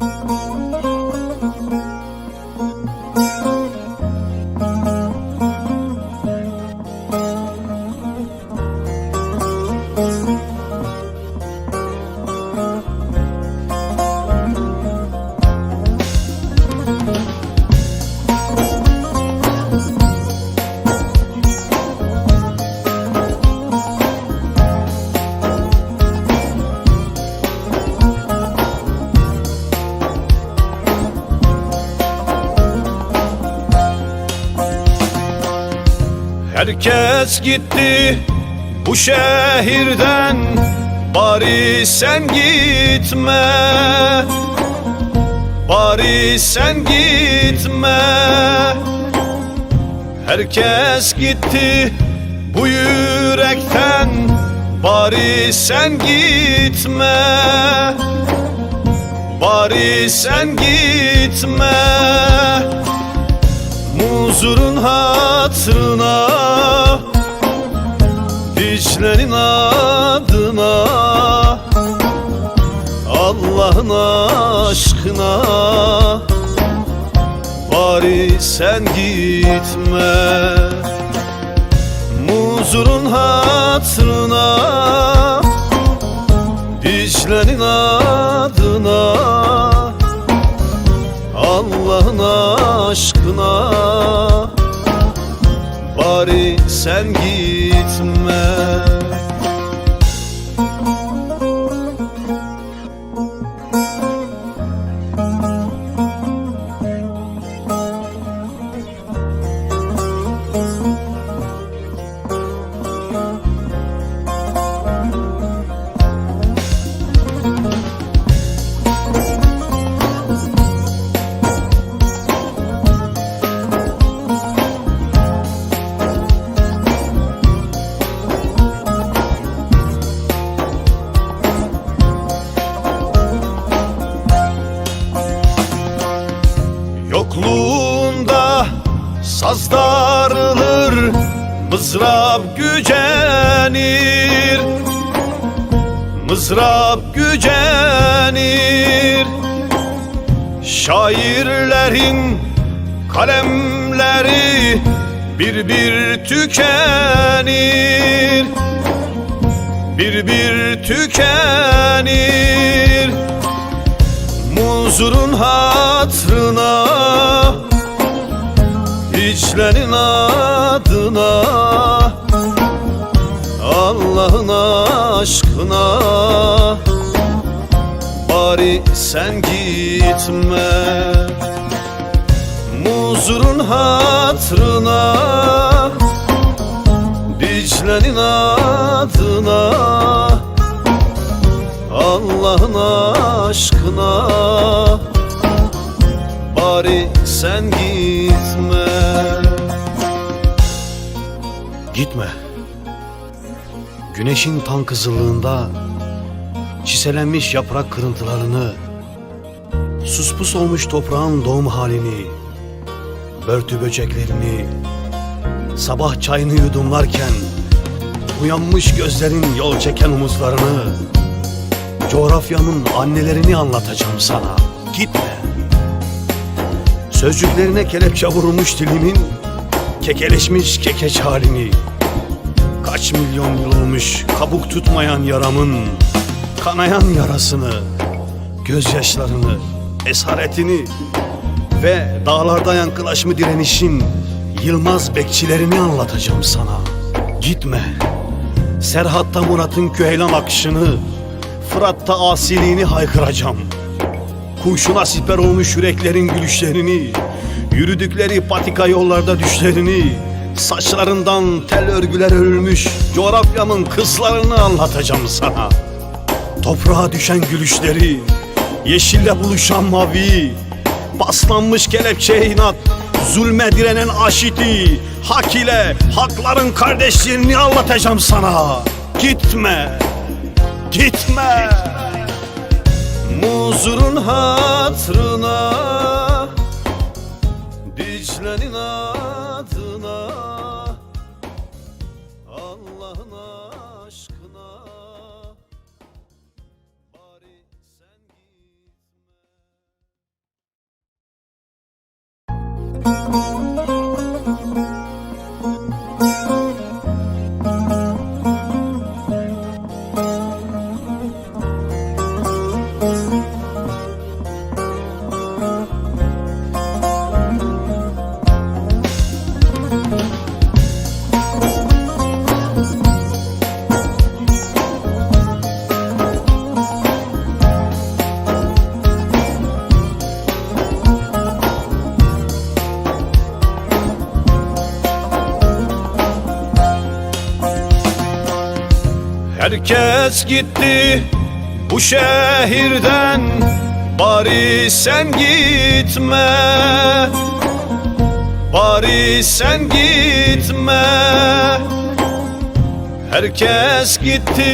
Música Herkes gitti bu şehirden. Bari sen gitme. Bari sen gitme. Herkes gitti bu yürekten. Bari sen gitme. Bari sen gitme. Muzurun hatırına aşkına. Bari sen gitme. Muzurun hatırına. Dicle'nin adına. Allah'ın aşkına. Bari sen gitme saz darılır Mızrap gücenir. Mızrap gücenir. Şairlerin kalemleri bir bir tükenir. Bir bir tükenir. Muzurun hatrına Hiçlerin adına Allah'ın aşkına. Bari sen gitme Muzurun hatrına. Dicle'nin adına Allah'ın aşkına Bari sen gitme Gitme. Güneşin tan kızıllığında çiselenmiş yaprak kırıntılarını, suspus olmuş toprağın doğum halini, börtü böceklerini, sabah çayını yudumlarken uyanmış gözlerin yol çeken umutlarını, coğrafyanın annelerini anlatacağım sana. Gitme. Sözcüklerine kelepçe vurulmuş dilimin kekeleşmiş kekeç halini. Kaç milyon yıl olmuş kabuk tutmayan yaramın Kanayan yarasını Gözyaşlarını Esaretini Ve dağlarda yankılaşma direnişin Yılmaz bekçilerini anlatacağım sana. Gitme. Serhat'ta Murat'ın küheylan akışını Fırat'ta asiliğini haykıracağım Kurşuna siper olmuş yüreklerin gülüşlerini Yürüdükleri patika yollarda düşlerini Saçlarından tel örgüler örülmüş Coğrafyamın kızlarını anlatacağım sana. Toprağa düşen gülüşleri Yeşille buluşan mavi Paslanmış kelepçeye inat Zulme direnen aşiti Hak ile hakların kardeşliğini anlatacağım sana. Gitme Gitme Muzurun hatrına Dicle'nin adına Allah'ın Herkes gitti bu şehirden Bari sen gitme. Bari sen gitme. Herkes gitti